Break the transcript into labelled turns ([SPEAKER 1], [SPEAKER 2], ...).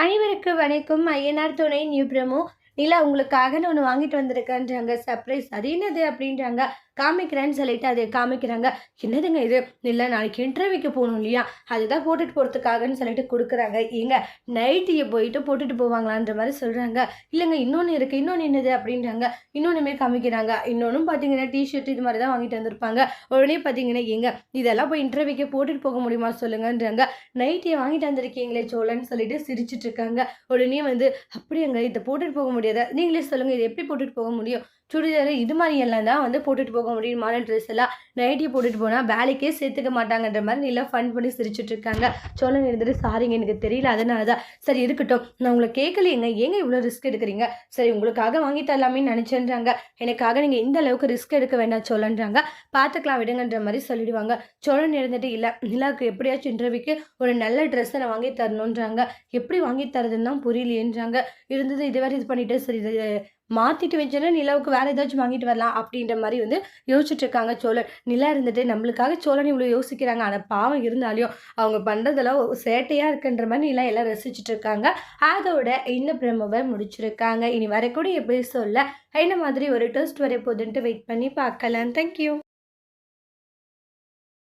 [SPEAKER 1] அனைவருக்கு வணக்கம். ஐயனார் துணை நியூ பிரமோ. நிலா உங்களுக்காக நான் ஒன்று வாங்கிட்டு வந்திருக்கேன்றாங்க. சர்ப்ரைஸ். அது என்னது? அப்படின்றாங்க. காமிக்கிறேன்னு சொல்லிட்டு அதை காமிக்கிறாங்க. என்னதுங்க இது? இல்லை நாளைக்கு இன்டர்வியூக்கு போகணும் இல்லையா? அதுதான் போட்டுட்டு போகிறதுக்காகன்னு சொல்லிட்டு கொடுக்குறாங்க. ஏங்க நைட்டியை போயிட்டு போட்டுட்டு போவாங்களான்ற மாதிரி சொல்கிறாங்க இல்லைங்க இன்னொன்று இருக்குது இன்னொன்று என்னது அப்படின்றாங்க. இன்னொன்றுமே காமிக்கிறாங்க. இன்னொன்றும் பார்த்தீங்கன்னா டிஷர்ட் இது மாதிரி தான் வாங்கிட்டு வந்திருப்பாங்க. உடனே பார்த்தீங்கன்னா ஏங்க இதெல்லாம் போய் இன்டர்வியூக்கே போட்டுட்டு போக முடியுமா சொல்லுங்கன்றாங்க. நைட்டியை வாங்கிட்டு வந்திருக்கீங்களே சோழன்னு சொல்லிட்டு சிரிச்சிட்டு இருக்காங்க. உடனே வந்து அப்படியாங்க இதை போட்டுட்டு போக முடியாதா? நீங்களே சொல்லுங்கள் இதை எப்படி போட்டுட்டு போக முடியும்? சுடிதார் இது மாதிரி எல்லாம் தான் வந்து போட்டுட்டு போக முடியும் மாடல் ட்ரெஸ் எல்லாம் நைட்டி போட்டுட்டு போனால் வேலைக்கே சேர்த்துக்க மாட்டாங்கன்ற மாதிரி நீலாம் ஃபன் பண்ணி சிரிச்சிட்டு இருக்காங்க. சோழன் இருந்துட்டு சாரிங்க எனக்கு தெரியல அதனால தான். சரி இருக்கட்டும். நான் உங்களை கேட்கலையேங்க. ஏங்க இவ்வளோ ரிஸ்க் எடுக்கிறீங்க? சரி உங்களுக்காக வாங்கி தரலாமே நினச்சேன்றாங்க. எனக்காக நீங்கள் இந்த அளவுக்கு ரிஸ்க் எடுக்க வேண்டாம் சொல்லன்றாங்க பார்த்துக்கலாம் விடுங்கன்ற மாதிரி சொல்லிடுவாங்க. சோழன் இருந்துட்டு இல்லை நிலாவுக்கு எப்படியாச்சும் இன்டர்வியூக்கு ஒரு நல்ல ட்ரெஸ்ஸை நான் வாங்கி தரணுன்றாங்க எப்படி வாங்கி தரதுன்னு தான் புரியலையேன்றாங்க. இருந்தது இதுவரை இது பண்ணிட்டு சரி இது மாற்றிட்டு வச்சோன்னா நிலவுக்கு வேறு ஏதாச்சும் வாங்கிட்டு வரலாம் அப்படின்ற மாதிரி வந்து யோசிச்சுட்டு இருக்காங்க சோழன். நிலா இருந்துட்டு நம்மளுக்காக சோழன் இவ்வளோ யோசிக்கிறாங்க. ஆனால் பாவம் இருந்தாலையும் அவங்க பண்ணுறதெல்லாம் சேட்டையாக இருக்குன்ற மாதிரி நிலா எல்லாம் ரசிச்சுட்டு இருக்காங்க. அதோட இந்த பிரமவை முடிச்சிருக்காங்க. இனி வரக்கூடிய எபிசோடில் என்ன மாதிரி ஒரு டெஸ்ட் வர போகுதுன்ட்டு வெயிட் பண்ணி பார்க்கலாம். தேங்க்யூ